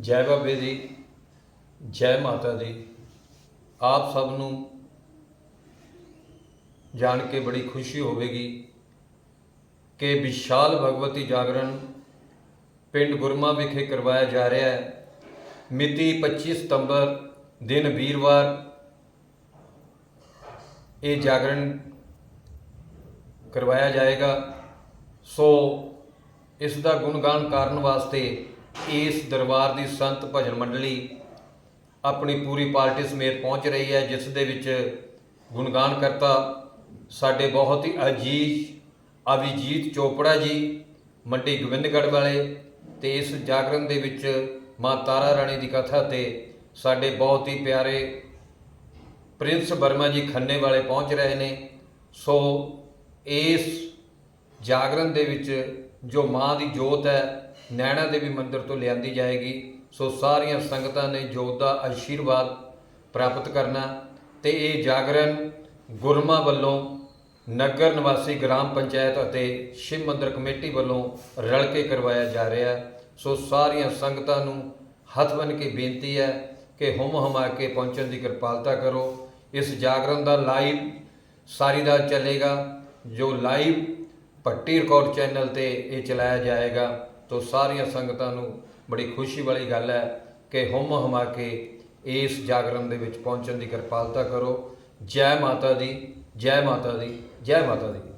ਜੈ ਬਾਬੇ ਦੀ, ਜੈ ਮਾਤਾ ਦੀ, ਆਪ ਸਭ ਨੂੰ ਜਾਣ ਕੇ ਬੜੀ ਖੁਸ਼ੀ ਹੋਵੇਗੀ ਕਿ ਵਿਸ਼ਾਲ ਭਗਵਤੀ ਜਾਗਰਣ ਪਿੰਡ ਗੁਰਮਾ ਵਿਖੇ ਕਰਵਾਇਆ ਜਾ ਰਿਹਾ ਹੈ। ਮਿਤੀ 25 ਸਤੰਬਰ ਦਿਨ ਵੀਰਵਾਰ ਇਹ ਜਾਗਰਣ ਕਰਵਾਇਆ ਜਾਏਗਾ। ਸੋ ਇਸ ਦਾ ਗੁਣਗਾਨ ਕਰਨ ਵਾਸਤੇ ਇਸ ਦਰਬਾਰ ਦੀ ਸੰਤ ਭਜਨ ਮੰਡਲੀ ਆਪਣੀ ਪੂਰੀ ਪਾਰਟੀ ਸਮੇਤ ਪਹੁੰਚ ਰਹੀ ਹੈ, ਜਿਸ ਦੇ ਵਿੱਚ ਗੁਣਗਾਨ ਕਰਤਾ। ਸਾਡੇ ਬਹੁਤ ਹੀ ਅਜੀਜ਼ ਅਭਿਜੀਤ ਚੋਪੜਾ ਜੀ, ਮੰਡੀ ਗੋਬਿੰਦਗੜ੍ਹ ਵਾਲੇ ਤੇ ਇਸ ਜਾਗਰਣ ਦੇ ਵਿੱਚ ਮਾਂ ਤਾਰਾ ਰਾਣੀ ਦੀ ਕਥਾ ਤੇ ਸਾਡੇ ਬਹੁਤ ਹੀ ਪਿਆਰੇ ਪ੍ਰਿੰਸ ਵਰਮਾ ਜੀ ਖੰਨੇ ਵਾਲੇ ਪਹੁੰਚ ਰਹੇ ਨੇ। ਸੋ ਇਸ ਜਾਗਰਣ ਦੇ ਵਿੱਚ ਜੋ ਮਾਂ ਦੀ ਜੋਤ ਹੈ ਨੈਣਾ ਦੇਵੀ ਮੰਦਿਰ ਤੋਂ ਲਿਆਂਦੀ ਜਾਏਗੀ। ਸੋ ਸਾਰੀਆਂ ਸੰਗਤਾਂ ਨੇ ਜੋਤ ਦਾ ਆਸ਼ੀਰਵਾਦ ਪ੍ਰਾਪਤ ਕਰਨਾ ਤੇ ਇਹ ਜਾਗਰਣ ਗੁਰਮਾ ਵੱਲੋਂ ਨਗਰ ਨਿਵਾਸੀ ਗ੍ਰਾਮ ਪੰਚਾਇਤ ਅਤੇ ਸ਼ਿਵ ਮੰਦਿਰ ਕਮੇਟੀ ਵੱਲੋਂ ਰਲ ਕੇ ਕਰਵਾਇਆ ਜਾ ਰਿਹਾ ਹੈ। ਸੋ ਸਾਰੀਆਂ ਸੰਗਤਾਂ ਨੂੰ ਹੱਥ ਬੰਨ੍ਹ ਕੇ ਬੇਨਤੀ ਹੈ ਕਿ ਹੁਮ ਹਮਾ ਕੇ ਪਹੁੰਚਣ ਦੀ ਕਿਰਪਾਲਤਾ ਕਰੋ। ਇਸ ਜਾਗਰਣ ਦਾ ਲਾਈਵ ਸਾਰੀ ਦਾ ਚੱਲੇਗਾ। ਜੋ ਲਾਈਵ ਭੱਟੀ ਰਿਕਾਰਡ ਚੈਨਲ ਤੇ ਇਹ ਚਲਾਇਆ ਜਾਏਗਾ। ਤੋਂ ਸਾਰੀਆਂ ਸੰਗਤਾਂ ਨੂੰ ਬੜੀ ਖੁਸ਼ੀ ਵਾਲੀ ਗੱਲ ਹੈ ਕਿ ਹੁਮ ਹਮਾ ਕੇ ਇਸ ਜਾਗਰਣ ਦੇ ਵਿੱਚ ਪਹੁੰਚਣ ਦੀ ਕਿਰਪਾਲਤਾ ਕਰੋ। ਜੈ ਮਾਤਾ ਦੀ, ਜੈ ਮਾਤਾ ਦੀ, ਜੈ ਮਾਤਾ ਦੀ।